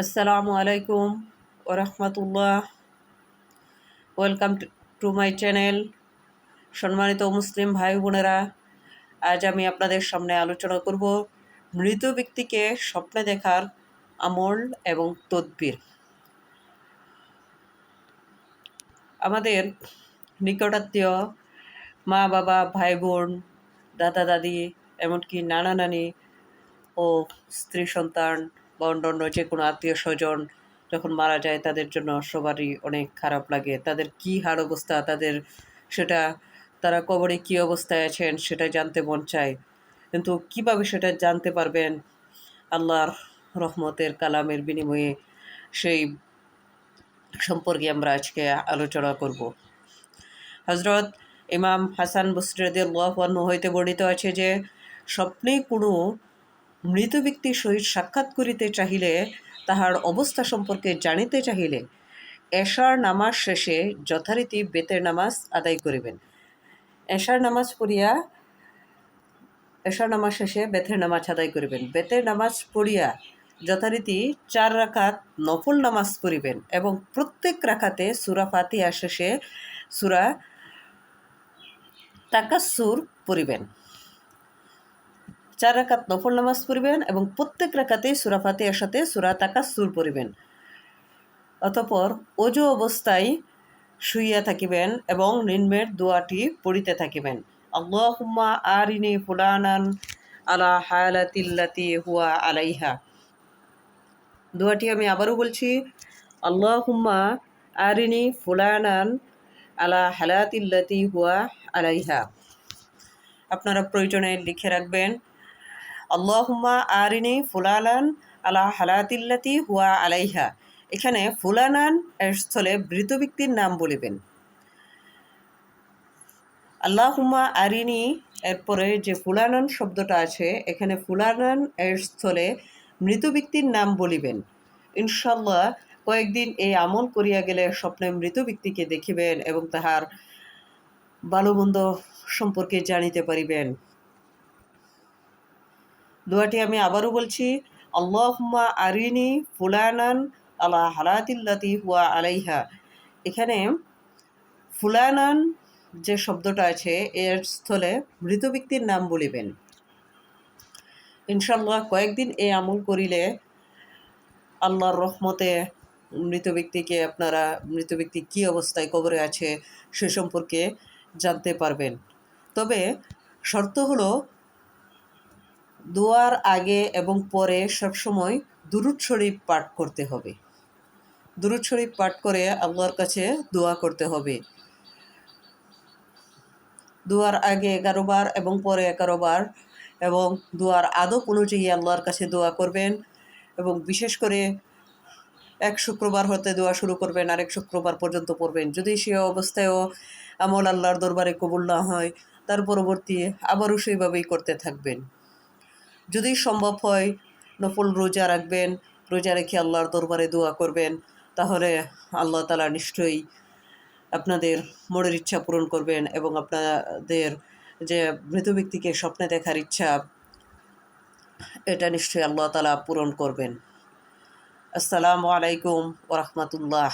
আসসালামু আলাইকুম ওরহমতুল্লাহ। Welcome to my channel. সম্মানিত মুসলিম ভাই বোনেরা, আজ আমি আপনাদের সামনে আলোচনা করব মৃত ব্যক্তিকে স্বপ্নে দেখার আমল এবং তদবির। আমাদের নিকটাত্মীয় মা বাবা, ভাই বোন, দাদা দাদি, এমনকি নানা নানি ও স্ত্রী সন্তান বা অন্যান্য যে কোনো আত্মীয় স্বজন যখন মারা যায় তাদের জন্য সবারই অনেক খারাপ লাগে। তাদের কি হার অবস্থা, তাদের সেটা, তারা কবরে কি অবস্থায় আছেন সেটা জানতে মন চায়। কিন্তু কীভাবে সেটা জানতে পারবেন? আল্লাহর রহমতের কালামের বিনিময়ে সেই সম্পর্কে আমরা আজকে আলোচনা করব। হজরত ইমাম হাসান বসরদের আল্লাহ হইতে বর্ণিত আছে যে, স্বপ্নে কোনো মৃত ব্যক্তির সহিত সাক্ষাৎ করিতে চাহিলে, তাহার অবস্থা সম্পর্কে জানিতে চাহিলে, এশার নামাজ শেষে যথারীতি বেতের নামাজ আদায় করিবেন। এশার নামাজ পড়িয়া, এশার নামাজ শেষে বেতের নামাজ আদায় করিবেন। বেতের নামাজ পড়িয়া যথারীতি চার রাখাত নফল নামাজ করিবেন এবং প্রত্যেক রাখাতে সুরা ফাতিহা শেষে সুরা তাকাসুর পড়িবেন। চার রাকাত নফল নামাজ পড়িবেন এবং প্রত্যেক রাকাতেই সুরা ফাতিহার সাথে সুরা তাকাসুর পড়িবেন। অতপর অজু অবস্থায় শুইয়া থাকিবেন এবং নিম্নের দোয়াটি পড়িতে থাকিবেন। আল্লাহুম্মা আরিনি ফুলানান আলা হায়ালাতিল্লাতি হুয়া আলাইহা। দোয়াটি আমি আবারও বলছি, আল্লাহুম্মা আরিনি ফুলানান আলা হালাতিল্লাতি হুয়া আলাইহা। আপনারা প্রয়োজনে লিখে রাখবেন আল্লাহুম্মা আরিনি ফুলালান আলা হালাতিল্লাতি হুয়া আলাইহা। এখানে ফুলানান এর স্থলে মৃত ব্যক্তির নাম বলিবেন। আল্লাহুম্মা আরিনি, এরপরে যে ফুলানান শব্দটা আছে, এখানে ফুলানান এর স্থলে মৃত ব্যক্তির নাম বলিবেন। ইনশাল্লাহ কয়েকদিন এই আমল করিয়া গেলে স্বপ্নে মৃত ব্যক্তিকে দেখিবেন এবং তাহার ভালো সম্পর্কে জানিতে পারিবেন। দোয়াটি আমি আবারও বলছি আল্লাহমা আরিনি ফুলানান আলা হালাতিল্লাতি হুয়া আলাইহা। এখানে ফুলানান যে শব্দটা আছে, এর স্থলে মৃত ব্যক্তির নাম বলিবেন। ইনশাল্লাহ কয়েকদিন এই আমল করিলে আল্লাহর রহমতে মৃত ব্যক্তিকে আপনারা, মৃত ব্যক্তি কী অবস্থায় কবরে আছে সে সম্পর্কে জানতে পারবেন। তবে শর্ত হলো দোয়ার আগে এবং পরে সবসময় দুরুদ শরীফ পাঠ করতে হবে। দুরুদ শরীফ পাঠ করে আল্লাহর কাছে দোয়া করতে হবে। দোয়ার আগে এগারো বার এবং পরে এগারো বার এবং দোয়ার আদব অনুযায়ী আল্লাহর কাছে দোয়া করবেন এবং বিশেষ করে এক শুক্রবার হতে দোয়া শুরু করবেন, আরেক শুক্রবার পর্যন্ত পড়বেন। যদি সে অবস্থায়ও আমল আল্লাহর দরবারে কবুল না হয়, তার পরবর্তী আবারও সেইভাবেই করতে থাকবেন। যদি সম্ভব হয়, নফল রোজা রাখবেন, রোজা রেখে আল্লাহর দরবারে দোয়া করবেন, তাহলে আল্লাহ তালা নিশ্চয়ই আপনাদের মনের ইচ্ছা পূরণ করবেন এবং আপনাদের যে মৃত ব্যক্তিকে স্বপ্নে দেখার ইচ্ছা, এটা নিশ্চয়ই আল্লাহ তালা পূরণ করবেন। আসসালামু আলাইকুম ওরহমতুল্লাহ